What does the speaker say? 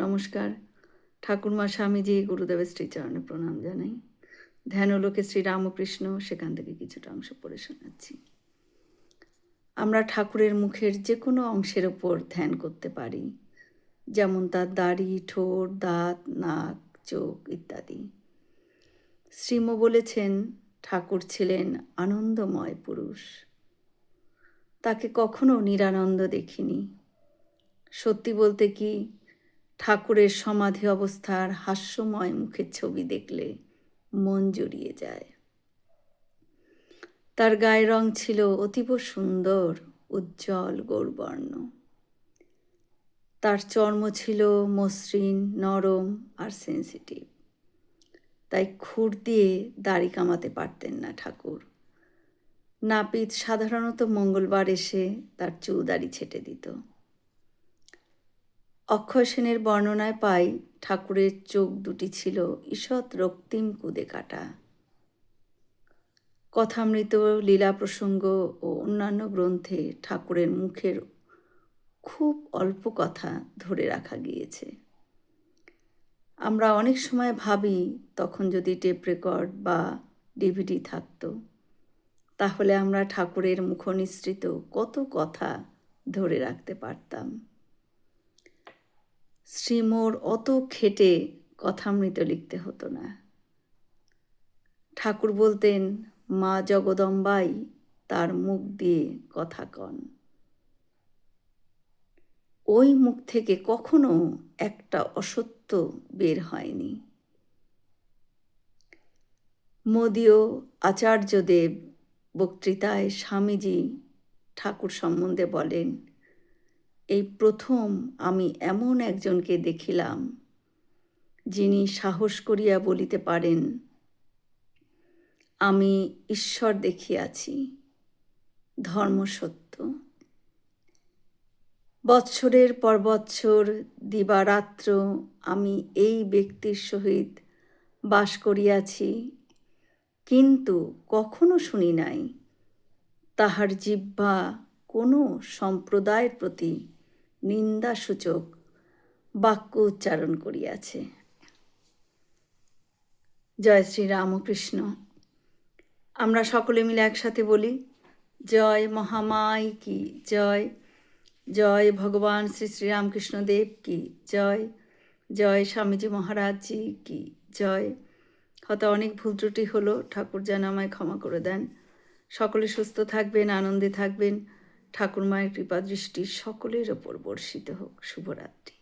নমস্কার। ঠাকুরমা স্বামীজি, গুরুদেবের শ্রীচরণে প্রণাম জানাই। ধ্যানলোকে শ্রী রামকৃষ্ণ সেখান থেকে কিছুটা অংশ পড়ে শোনাচ্ছি। আমরা ঠাকুরের মুখের যে কোনো অংশের ওপর ধ্যান করতে পারি, যেমন তার দাড়ি, ঠোঁট, দাঁত, নাক, চোখ ইত্যাদি। শ্রীম বলেছেন, ঠাকুর ছিলেন আনন্দময় পুরুষ। তাকে কখনো নিরানন্দ দেখিনি। সত্যি বলতে কি ঠাকুরের সমাধি অবস্থার হাস্যময় মুখের ছবি দেখলে মন জুড়িয়ে যায়। তার গায়ের রং ছিল অতীব সুন্দর, উজ্জ্বল, গৌরবর্ণ। তার চর্ম ছিল মসৃণ, নরম আর সেন্সিটিভ তাই খুর দিয়ে দাড়ি কামাতে পারতেন না ঠাকুর। নাপিত সাধারণত মঙ্গলবার এসে তার চুলদাড়ি ছেটে দিত। অক্ষয় সেনের বর্ণনায় পাই, ঠাকুরের চোখ দুটি ছিল ঈষৎ রক্তিম কুদে কাটা। কথামৃত, লীলা প্রসঙ্গ ও অন্যান্য গ্রন্থে ঠাকুরের মুখের খুব অল্প কথা ধরে রাখা গিয়েছে। আমরা অনেক সময় ভাবি, তখন যদি টেপ রেকর্ড বা ডিভিডি থাকতো, তাহলে আমরা ঠাকুরের মুখনিসৃত কত কথা ধরে রাখতে পারতাম। শ্রীমোর অত খেটে কথামৃত লিখতে হতো না। ঠাকুর বলতেন, মা জগদম্বাই তার মুখ দিয়ে কথা কন। ওই মুখ থেকে কখনো একটা অসত্য বের হয়নি। মোদীয় আচার্যদেব বক্তৃতায় স্বামীজি ঠাকুর সম্বন্ধে বলেন এই প্রথম আমি এমন একজনকে দেখিলাম, যিনি সাহস করিয়া বলিতে পারেন, আমি ঈশ্বর দেখিয়াছি, ধর্ম সত্য। বৎসরের পর বৎসর দিবারাত্র আমি এই ব্যক্তির সহিত বাস করিয়াছি, কিন্তু কখনো শুনি নাই, তাহার জিহ্বা কোনো সম্প্রদায়ের প্রতি নিন্দাসূচক বাক্য উচ্চারণ করিয়াছে। জয় শ্রী রামকৃষ্ণ। আমরা সকলে মিলে একসাথে বলি, জয় মহামাই কি, জয় জয় ভগবান শ্রী শ্রীরামকৃষ্ণ দেব কি, জয় জয় স্বামীজি মহারাজজি কি, জয়। হয়তো অনেক ভুল ত্রুটি হলো, ঠাকুর যেন আমায় ক্ষমা করে দেন। সকলে সুস্থ থাকবেন, আনন্দে থাকবেন। ঠাকুর মায়ের কৃপা দৃষ্টি সকলের ওপর বর্ষিত হোক। শুভরাত্রি।